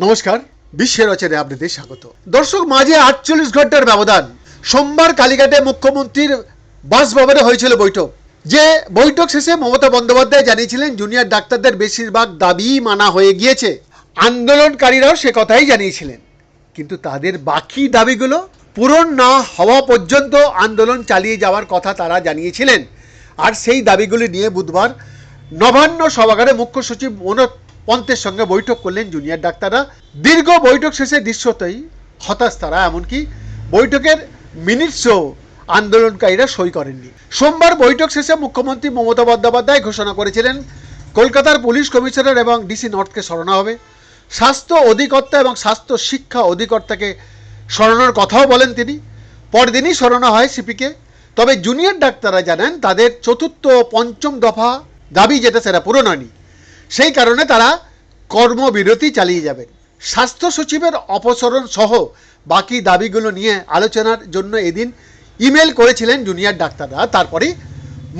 নমস্কার, বিশ্বের রচনায় আপনাদের স্বাগত। দর্শক, মাঝে আটচল্লিশ ঘণ্টার ব্যবধান। সোমবার কালীঘাটে মুখ্যমন্ত্রীর বাসভবনে হয়েছিল বৈঠক। যে বৈঠক শেষে মমতা বন্দ্যোপাধ্যায় জানিয়েছিলেন, জুনিয়র ডাক্তারদের বেশিরভাগ দাবি মানা হয়ে গিয়েছে। আন্দোলনকারীরাও সে কথাই জানিয়েছিলেন। কিন্তু তাদের বাকি দাবিগুলো পূরণ না হওয়া পর্যন্ত আন্দোলন চালিয়ে যাওয়ার কথা তারা জানিয়েছিলেন। আর সেই দাবিগুলি নিয়ে বুধবার নবান্ন সভাগারে মুখ্য সচিব মনোজ পন্থের সঙ্গে বৈঠক করলেন জুনিয়র ডাক্তাররা। দীর্ঘ বৈঠক শেষে দৃশ্যতই হতাশ তারা, এমনকি বৈঠকের মিনিটসও আন্দোলনকারীরা সই করেননি। সোমবার বৈঠক শেষে মুখ্যমন্ত্রী মমতা বন্দ্যোপাধ্যায় ঘোষণা করেছিলেন, কলকাতার পুলিশ কমিশনার এবং ডিসি নর্থকে সরানো হবে। স্বাস্থ্য অধিকর্তা এবং স্বাস্থ্য শিক্ষা অধিকর্তাকে সরানোর কথাও বলেন তিনি। পরদিনই সরানো হয় সিপিকে। তবে জুনিয়র ডাক্তাররা জানান, তাদের চতুর্থ পঞ্চম দফা দাবি যেটা সেটা পূরণ হয়নি। সেই কারণে তারা কর্মবিরতি চালিয়ে যাবেন স্বাস্থ্য সচিবের অপসারণ সহ বাকি দাবিগুলো নিয়ে আলোচনার জন্য এদিন ইমেল করেছিলেন জুনিয়র ডাক্তাররা। তারপরে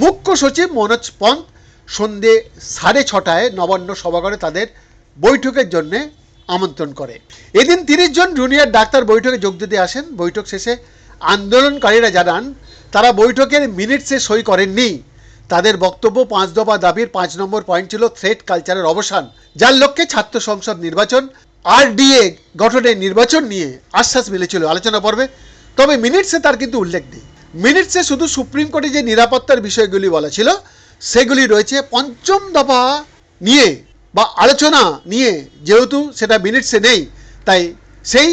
মুখ্য সচিব মনোজ পন্থ সন্ধে সাড়ে ছটায় নবান্ন সভাঘরে তাদের বৈঠকের জন্য আমন্ত্রণ করে। এদিন তিরিশ জন জুনিয়র ডাক্তার বৈঠকে যোগ দিতে আসেন। বৈঠক শেষে আন্দোলনকারীরা জানান তারা বৈঠকের মিনিটসে সই করেননি। তাদের বক্তব্য পাঁচ দফা দাবির পাঁচ নম্বর পয়েন্ট ছিল থ্রেড কালচারের অবসান, যার লক্ষ্যে ছাত্র সংসদ নির্বাচন, আরডিএ গঠনের নির্বাচন নিয়ে আশ্বাস মিলেছিল আলোচনা পর্বে। তবে মিনিটসে তার কিন্তু উল্লেখ নেই। মিনিটসে শুধু সুপ্রিম কোর্টে যে নিরাপত্তার বিষয়গুলি বলা ছিল, সেগুলি রয়েছে পঞ্চম দফা নিয়ে বা আলোচনা নিয়ে, যেহেতু সেটা মিনিটসে নেই, তাই সেই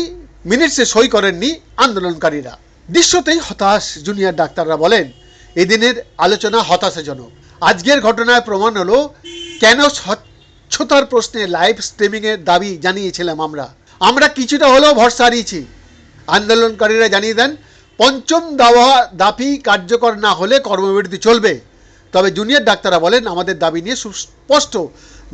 মিনিটসে সই করেননি আন্দোলনকারীরা। দৃশ্যতেই হতাশ জুনিয়র ডাক্তাররা বলেন, এদিনের আলোচনা হতাশাজনক। আজকের ঘটনায় প্রমাণ হলো কেন স্বচ্ছতার প্রশ্নে লাইভ স্ট্রিমিংয়ের দাবি জানিয়েছিলাম আমরা। আমরা কিছুটা হলেও ভরসা হারিয়েছি। আন্দোলনকারীরা জানিয়ে দেন, পঞ্চম দাওয়া দাবি কার্যকর না হলে কর্মবিরতি চলবে। তবে জুনিয়র ডাক্তাররা বলেন, আমাদের দাবি নিয়ে সুস্পষ্ট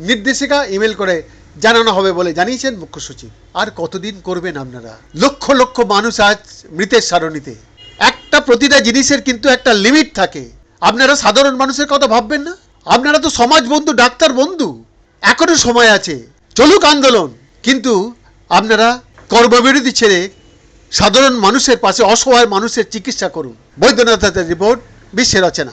নির্দেশিকা ইমেল করে জানানো হবে বলে জানিয়েছেন মুখ্য সচিব। আর কতদিন করবেন আপনারা? লক্ষ লক্ষ মানুষ আজ মৃতের সারণীতে। একটা প্রতিটা জিনিসের কিন্তু একটা লিমিট থাকে। আপনারা সাধারণ মানুষের কথা ভাববেন না? আপনারা তো সমাজ বন্ধু, ডাক্তার বন্ধু। এখনও সময় আছে। চলুক আন্দোলন। কিন্তু আপনারা কর্মবিরতি ছেড়ে সাধারণ মানুষের পাশে অসহায় মানুষের চিকিৎসা করুন। বৈদ্যনাথের রিপোর্ট, বিশ্বের রচনা।